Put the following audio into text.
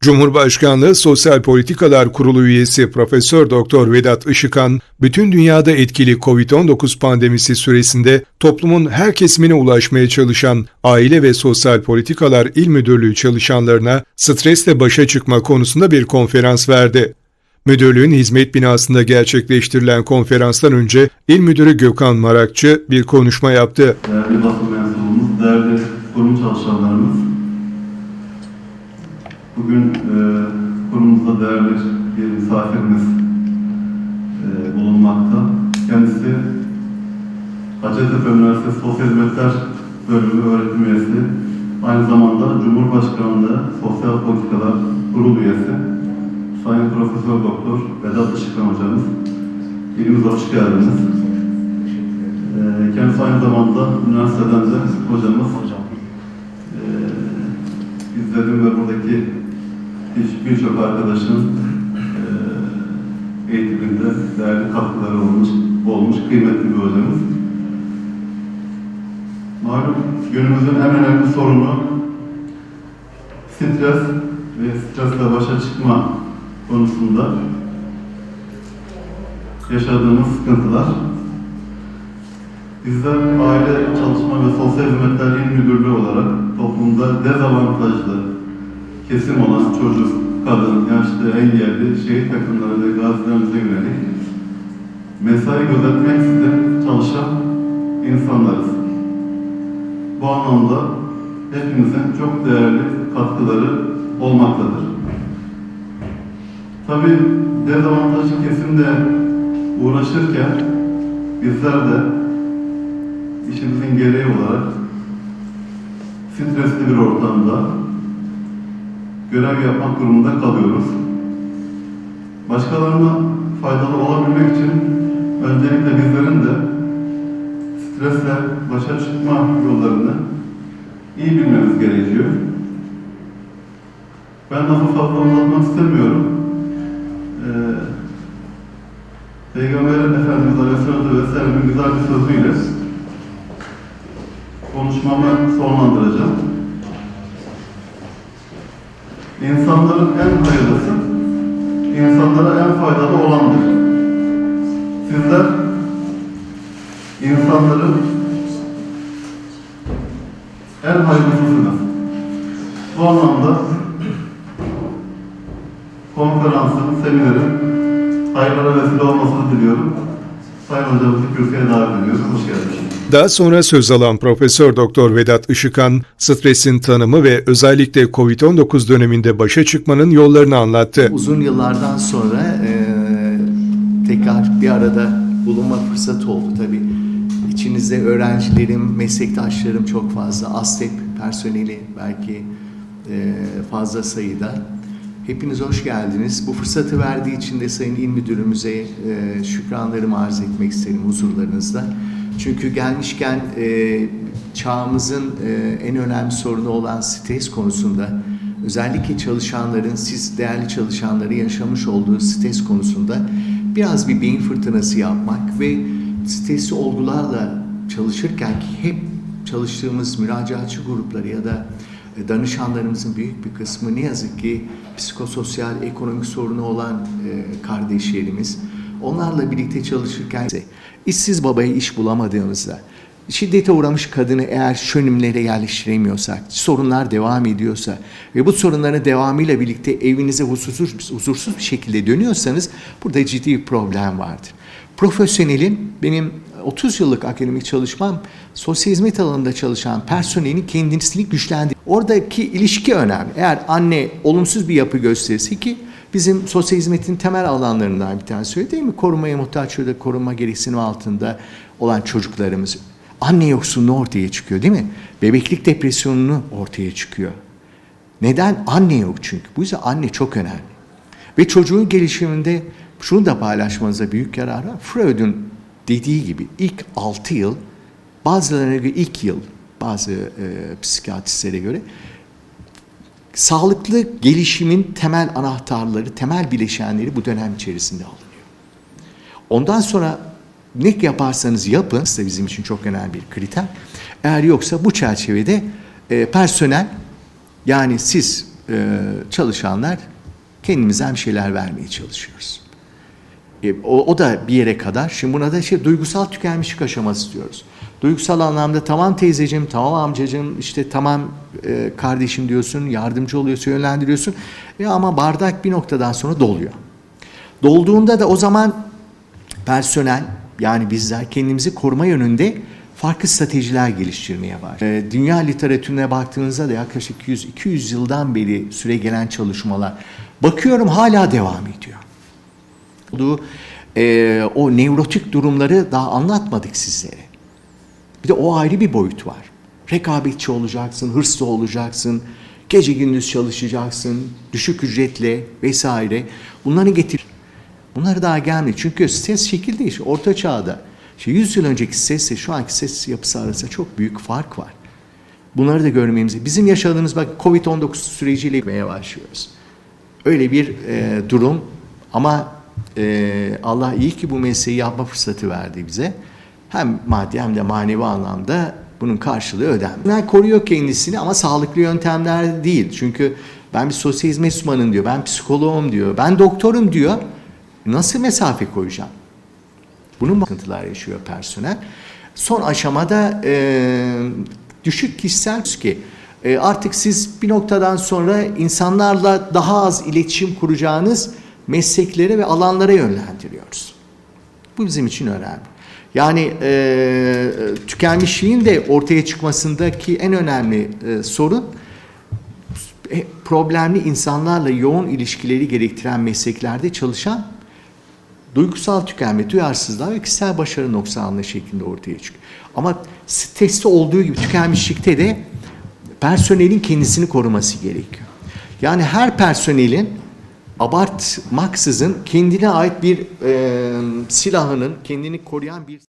Cumhurbaşkanlığı Sosyal Politikalar Kurulu üyesi Profesör Doktor Vedat Işıkan, bütün dünyada etkili COVID-19 pandemisi süresinde toplumun her kesimine ulaşmaya çalışan Aile ve Sosyal Politikalar İl Müdürlüğü çalışanlarına stresle başa çıkma konusunda bir konferans verdi. Müdürlüğün hizmet binasında gerçekleştirilen konferanstan önce İl Müdürü Gökhan Marakçı bir konuşma yaptı. değerli basın mensubumuz, değerli kurum çalışanlarımız. Bugün e, kurumumuzda değerli bir misafirimiz e, bulunmakta. Kendisi Hacettepe Üniversitesi Sosyal Hizmetler Bölümü öğretim üyesi. Aynı zamanda Cumhurbaşkanlığı Sosyal Politikalar Kurulu üyesi. Sayın Profesör Doktor Vedat Işıkhan hocamız. İlimize hoş geldiniz. Ee, Kendisi aynı zamanda üniversiteden de hocamız. Ee, bizlerin ve buradaki birçok arkadaşın e, eğitiminde değerli katkıları olmuş, olmuş kıymetli bir hocamız. Malum günümüzün en önemli sorunu stres ve stresle başa çıkma konusunda yaşadığımız sıkıntılar. Bizler Aile Çalışma ve Sosyal Hizmetler Müdürlüğü olarak toplumda dezavantajlı kesim olan çocuk, kadın, yaşlı, engelli, şehit yakınları ve gazilerimize yönelik mesai gözetmeksizin çalışan insanlarız. Bu anlamda hepimizin çok değerli katkıları olmaktadır. Tabii dezavantajlı kesimde uğraşırken bizler de işimizin gereği olarak stresli bir ortamda görev yapmak durumunda kalıyoruz. Başkalarına faydalı olabilmek için öncelikle bizlerin de stresle başa çıkma yollarını iyi bilmemiz gerekiyor. Ben lafı fazla uzatmak istemiyorum. Ee, Peygamber Efendimiz Aleyhisselatü Vesselam'ın güzel bir sözüyle konuşmamı sonlandıracağım. İnsanların en hayırlısı, insanlara en faydalı olandır. Sizler, insanların en hayırlısısınız. Bu anlamda konferansın, seminerin hayırlara vesile olmasını diliyorum. Sayın hocamızı kürsüye davet ediyoruz. Hoş geldiniz. Daha sonra söz alan Profesör Doktor Vedat Işıkan, stresin tanımı ve özellikle COVID-19 döneminde başa çıkmanın yollarını anlattı. Uzun yıllardan sonra e, tekrar bir arada bulunma fırsatı oldu tabii. İçinizde öğrencilerim, meslektaşlarım çok fazla. ASTEP personeli belki e, fazla sayıda. Hepiniz hoş geldiniz. Bu fırsatı verdiği için de Sayın İl Müdürümüze e, şükranlarımı arz etmek isterim huzurlarınızda. Çünkü gelmişken e, çağımızın e, en önemli sorunu olan stres konusunda özellikle çalışanların, siz değerli çalışanları yaşamış olduğu stres konusunda biraz bir beyin fırtınası yapmak ve stresli olgularla çalışırken ki hep çalıştığımız müracaatçı grupları ya da e, danışanlarımızın büyük bir kısmı ne yazık ki psikososyal, ekonomik sorunu olan e, kardeşlerimiz. Onlarla birlikte çalışırken işsiz babaya iş bulamadığımızda, şiddete uğramış kadını eğer şönümlere yerleştiremiyorsak, sorunlar devam ediyorsa ve bu sorunların devamıyla birlikte evinize huzursuz, huzursuz bir şekilde dönüyorsanız burada ciddi bir problem vardır. Profesyonelin benim 30 yıllık akademik çalışmam sosyal hizmet alanında çalışan personelin kendisini güçlendir. Oradaki ilişki önemli. Eğer anne olumsuz bir yapı gösterirse ki bizim sosyal hizmetin temel alanlarından bir tanesi öyle değil mi? Korumaya muhtaç ya da korunma gereksinimi altında olan çocuklarımız. Anne yoksunluğu ortaya çıkıyor değil mi? Bebeklik depresyonunu ortaya çıkıyor. Neden? Anne yok çünkü. Bu yüzden anne çok önemli. Ve çocuğun gelişiminde şunu da paylaşmanıza büyük yarar var. Freud'un dediği gibi ilk 6 yıl bazılarına göre ilk yıl bazı e, psikiyatristlere göre sağlıklı gelişimin temel anahtarları, temel bileşenleri bu dönem içerisinde alınıyor. Ondan sonra ne yaparsanız yapın, size bizim için çok önemli bir kriter. Eğer yoksa bu çerçevede e, personel yani siz e, çalışanlar kendimizden bir şeyler vermeye çalışıyoruz. E, o, o da bir yere kadar. Şimdi buna da şey duygusal tükenmişlik aşaması diyoruz. Duygusal anlamda tamam teyzeciğim, tamam amcacığım, işte tamam e, kardeşim diyorsun, yardımcı oluyorsun, yönlendiriyorsun. E, ama bardak bir noktadan sonra doluyor. Dolduğunda da o zaman personel yani bizler kendimizi koruma yönünde farklı stratejiler geliştirmeye var. Ee, dünya literatürüne baktığınızda da yaklaşık 100-200 yıldan beri süre gelen çalışmalar bakıyorum hala devam ediyor. Olduğu e, o nevrotik durumları daha anlatmadık sizlere. Bir de o ayrı bir boyut var. Rekabetçi olacaksın, hırslı olacaksın, gece gündüz çalışacaksın, düşük ücretle vesaire. Bunları getir. Bunları daha gelmiyor. Çünkü stres şekil değişiyor. Orta çağda işte 100 yıl önceki stresle şu anki stres yapısı arasında çok büyük fark var. Bunları da görmemiz. Bizim yaşadığımız bak Covid-19 süreciyle başlıyoruz. Öyle bir e, durum ama e, Allah iyi ki bu mesleği yapma fırsatı verdi bize. Hem maddi hem de manevi anlamda bunun karşılığı ödenmiş. Yani koruyor kendisini ama sağlıklı yöntemler değil. Çünkü ben bir sosyal hizmet uzmanıyım diyor, ben psikoloğum diyor, ben doktorum diyor. Nasıl mesafe koyacağım? Bunun sıkıntılar yaşıyor personel. Son aşamada e, düşük kişisel ki e, artık siz bir noktadan sonra insanlarla daha az iletişim kuracağınız mesleklere ve alanlara yönlendiriyoruz. Bu bizim için önemli. Yani e, tükenmişliğin de ortaya çıkmasındaki en önemli e, sorun e, problemli insanlarla yoğun ilişkileri gerektiren mesleklerde çalışan duygusal tükenme, duyarsızlığa ve kişisel başarı noksanlığı şeklinde ortaya çıkıyor. Ama streste olduğu gibi tükenmişlikte de personelin kendisini koruması gerekiyor. Yani her personelin abartmaksızın kendine ait bir e, silahının, kendini koruyan bir